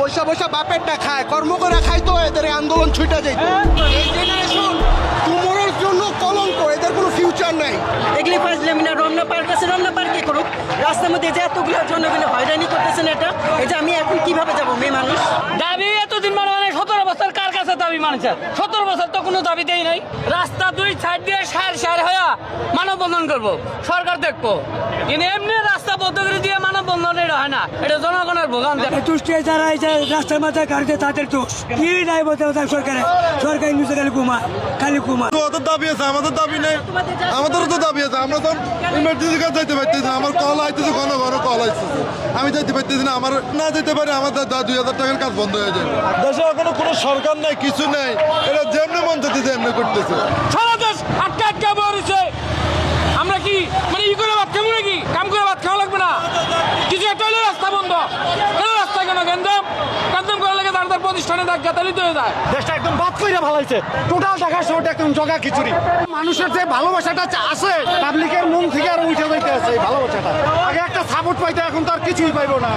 বৈশা বৈশা বাপেরটা খায় কর্ম করে খায় তো এদের আন্দোলন ছুটে যায় এই জেনারেশন টুমোরোর জন্য কলঙ্ক এদের কোনো ফিউচার নাই। এগুলি ফাজলামি না রমনা পার্ক আছে রমনা পার্কে করুক। রাস্তার মধ্যে যে এতগুলো জনগণ হয়রানি করতেছেন এটা এই যে আমি এখন কীভাবে যাব মেয়ে মানুষ? দাবি এতদিন মানে মানে সতেরো বছর কার কাছে দাবি মানছে? সতেরো বছর তো কোনো দাবি দেই নাই। রাস্তা দুই সাইড দিয়ে সার সার হয়ে মানববন্ধন করব সরকার দেখব। কিন্তু এমনি রাস্তা পদ্ধতি দিয়ে মানববন্ধন এটা হয় না এটা জনগণের ভোগান তুষ্টে যারা রাস্তার মাথায় গাড়িতে তাদের দোষ। কি নাই বলতে হবে সরকার? খালি খালি ওদের দাবি আছে আমাদের দাবি নেই। আমাদেরও তো দাবি আছে আমরা তো ইমার্জেন্সি কাজ যাইতে পারতেছি না আমার কল আইতেছে ঘন ঘন কল আইতেছে। আমি যাইতে পারতেছি না আমার না যেতে পারি আমাদের দা- দুই হাজার টাকার কাজ বন্ধ হয়ে যায়। দেশে এখনও কোনো সরকার নাই কিছু নেই। এরা যেমনি মন চাইতেছে এমনি করতেছে সারা দেশ আটকা আটকা বলেছে আমরা কি মানে ই করে ভাত খাব নাকি কাম করে ভাত খাওয়া লাগবে না কিছু একটা হলে রাস্তা বন্ধ কেন রাস্তা কেন গেন্দাম গেন্দাম তার প্রতিষ্ঠানে দেখ গাতালিত হয়ে যায় দেশটা একদম বাদ করে ভালাইছে। টোটাল টাকা শহরটা একদম জগা খিচুড়ি। মানুষের যে ভালোবাসাটা আছে, পাবলিকের মন থেকে আর উঠে যাইতে আছে ভালোবাসাটা। আগে একটা সাপোর্ট পাইতে, এখন তো আর কিছুই পাইবো না।